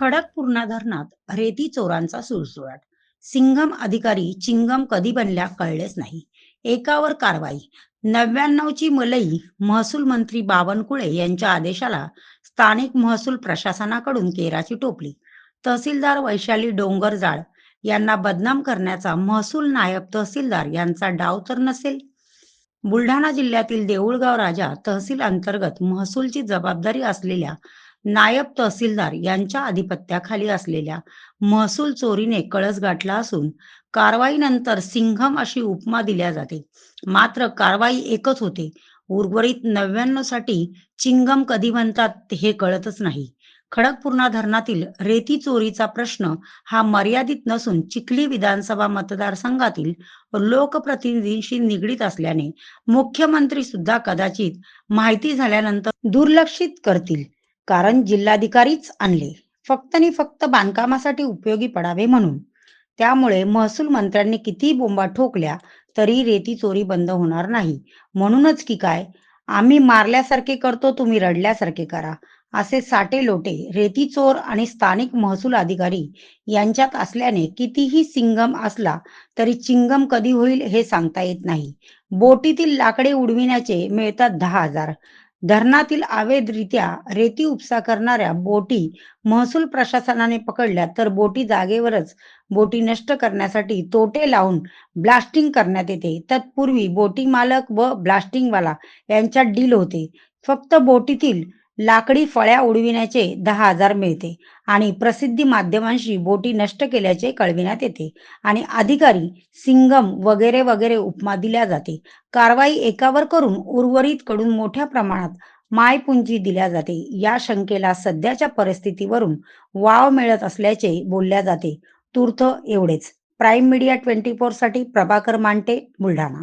खडकपूर्णा धरणात रेती चोरांचा सुळसुळाट. सिंघम अधिकारी चिंगम कधी बनल्या कळलेच नाही. एकावर कारवाई. नव्याण्णवची मलई महसूल मंत्री बावनकुळे यांच्या आदेशाला स्थानिक महसूल प्रशासनाकडून केराची टोपली. तहसीलदार वैशाली डोंगरजाळ यांना बदनाम करण्याचा महसूल नायब तहसीलदार यांचा डाव तर नसेल. बुलढाणा जिल्ह्यातील देऊळगाव राजा तहसील अंतर्गत महसूलची जबाबदारी असलेल्या नायब तहसीलदार यांच्या अधिपत्याखाली असलेल्या महसूल चोरीने कळस गाठला असून कारवाईनंतर सिंघम अशी उपमा दिल्या जाते. मात्र कारवाई एकच होते. उर्वरित नव्याण्णवसाठी चिंगम कधी म्हणतात हे कळतच नाही. खडकपूर्णा धरणातील रेती चोरीचा प्रश्न हा मर्यादित नसून चिखली विधानसभा मतदारसंघातील लोकप्रतिनिधींशी निगडीत असल्याने मुख्यमंत्री सुद्धा कदाचित माहिती झाल्यानंतर दुर्लक्षित करतील. कारण जिल्हाधिकारीच आणले. फक्त आणि फक्त बांधकामासाठी उपयोगी पडावे म्हणून. त्यामुळे महसूल मंत्र्यांनी किती बोंबा ठोकल्या तरी रेती चोरी बंद होणार नाही. म्हणूनच की काय? आम्ही मारल्यासारखे करतो तुम्ही रडल्यासारखे करा. असे साटे लोटे रेती चोर आणि स्थानिक महसूल अधिकारी यांच्यात असल्याने कितीही सिंगम असला तरी चिंगम कधी होईल हे सांगता येत नाही. बोटीतील लाकडे उडविण्याचे मिळतात दहा हजार. धरणातील अवैधरित्या रेती उपसा करणाऱ्या बोटी महसूल प्रशासनाने पकडल्या तर बोटी जागेवरच बोटी नष्ट करण्यासाठी तोटे लावून ब्लास्टिंग करण्यात येते. तत्पूर्वी बोटी मालक व ब्लास्टिंगवाला यांच्यात डील होते. फक्त बोटीतील लाकडी फळ्या उडविण्याचे दहा हजार मिळते आणि प्रसिद्धी माध्यमांशी बोटी नष्ट केल्याचे कळविण्यात येते आणि अधिकारी सिंगम वगैरे वगैरे उपमा दिल्या जाते. कारवाई एकावर करून उर्वरित कडून मोठ्या प्रमाणात मायपुंजी दिल्या जाते. या शंकेला सध्याच्या परिस्थितीवरून वाव मिळत असल्याचे बोलल्या जाते. तूर्थ एवढेच. प्राईम मीडिया ट्वेंटी फोरसाठी प्रभाकर मांटे बुलढाणा.